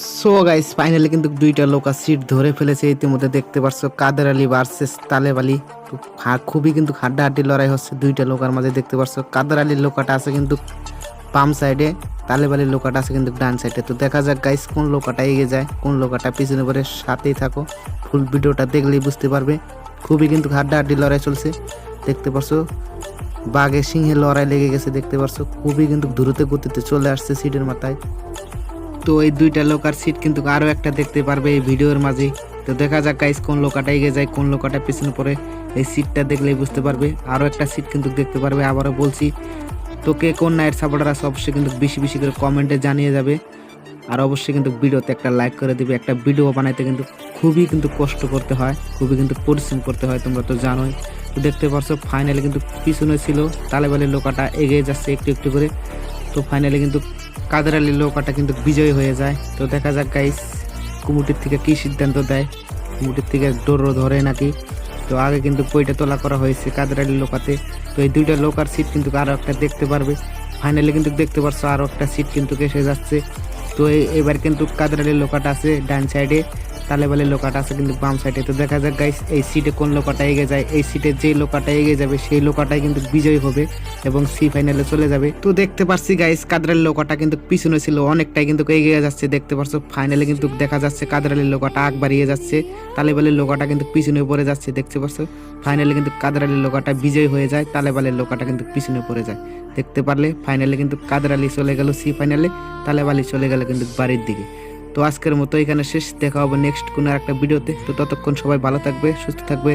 So guys finally কিন্তু দুইটা লোক সিট ধরে ফেলেছে। ইতিমধ্যে দেখতে পারছ, কাদের আলী ভার্সেস তালেব আলী। তো খুবই কিন্তু হাড্ডাহাড্ডি লড়াই হচ্ছে দুইটা লোকার মাঝে। দেখতে পারছ, কাদের আলীর লোকাটা আছে কিন্তু পাম সাইডে তালেব আলীর লোকাটা আছে কিন্তু ডান সাইডে তো দেখা যাক গাইস কোন লোকাটা এগিয়ে যায়, কোন লোকাটা পিছনে পরে সাথেই থাকো। ফুল ভিডিওটা দেখলেই বুঝতে পারবে। খুবই কিন্তু হাড্ডাহাড্ডি লড়াই চলছে। দেখতে পারছ, বাঘে সিংহে লড়াই লেগে গেছে। দেখতে পারছ, খুবই কিন্তু দ্রুত গতিতে চলে আসছে সিটের মাথায়। তো এই দুইটা লোকার সিট কিন্তু আরও একটা দেখতে পারবে এই ভিডিওর মাঝে। তো দেখা যাক গাইস কোন লোকাটা এগিয়ে যায়, কোন লোকাটা পিছনে পড়ে। এই সিটটা দেখলেই বুঝতে পারবে। আরও একটা সিট কিন্তু দেখতে পারবে, আবারও বলছি। তোকে কোন নাইট সাপোর্টার আছে অবশ্যই কিন্তু বেশি বেশি করে কমেন্টে জানিয়ে যাবে। আর অবশ্যই কিন্তু ভিডিওতে একটা লাইক করে দিবে। একটা ভিডিও বানাইতে কিন্তু খুবই কিন্তু কষ্ট করতে হয়, খুবই কিন্তু পরিশ্রম করতে হয়, তোমরা তো জানোই। তো দেখতে পারছ ফাইনালি কিন্তু পিছনে ছিল তালেবালির লোকাটা এগিয়ে যাচ্ছে একটু একটু করে। তো ফাইনালি কিন্তু কাদের আলীর লোকাটা কিন্তু বিজয়ী হয়ে যায়। তো দেখা যাক গাইস কুমুটির থেকে কি সিদ্ধান্ত দেয়। কুমুটির থেকে ডোরো ধরে নাকি? তো আগে কিন্তু বইটা তোলা করা হয়েছে কাদের আলীর লোকাতে তো এই দুইটা লোকার সিট কিন্তু আরও একটা দেখতে পারবে। ফাইনালি কিন্তু দেখতে পারছ আরও একটা সিট কিন্তু এসে যাচ্ছে। তো এবার কিন্তু কাদের আলীর লোকাটা আছে ডান সাইডে তালেবালের লোকাটা আছে কিন্তু বাম সাইডে। তো দেখা যাক গাইস এই সিটে কোন লোকাটা এগিয়ে যায়। এই সিটে যে লোকাটা এগিয়ে যাবে, সেই লোকাটাই কিন্তু বিজয়ী হবে এবং সি ফাইনালে চলে যাবে। তো দেখতে পাচ্ছি গাইস কাদরালের লোকাটা কিন্তু পিছনে ছিল, অনেকটাই কিন্তু এগিয়ে যাচ্ছে। দেখতে পারছ ফাইনালে কিন্তু দেখা যাচ্ছে কাদরালের লোকাটা আগ বাড়িয়ে যাচ্ছে। তালেবালের লোকাটা কিন্তু পিছনে পড়ে যাচ্ছে, দেখতে পারছ? ফাইনালে কিন্তু কাদরালের লোকাটা বিজয়ী হয়ে যায় তালেবালের লোকাটা কিন্তু পিছনে পড়ে যায়। দেখতে পারলে ফাইনালে কিন্তু কাদের আলী চলে গেল সি ফাইনালে তালেব আলী চলে গেল কিন্তু বাড়ির দিকে। তো আজকের মতো এখানে শেষ। দেখা হবে নেক্সট কোনো একটা ভিডিওতে তো ততক্ষণ সবাই ভালো থাকবে, সুস্থ থাকবে।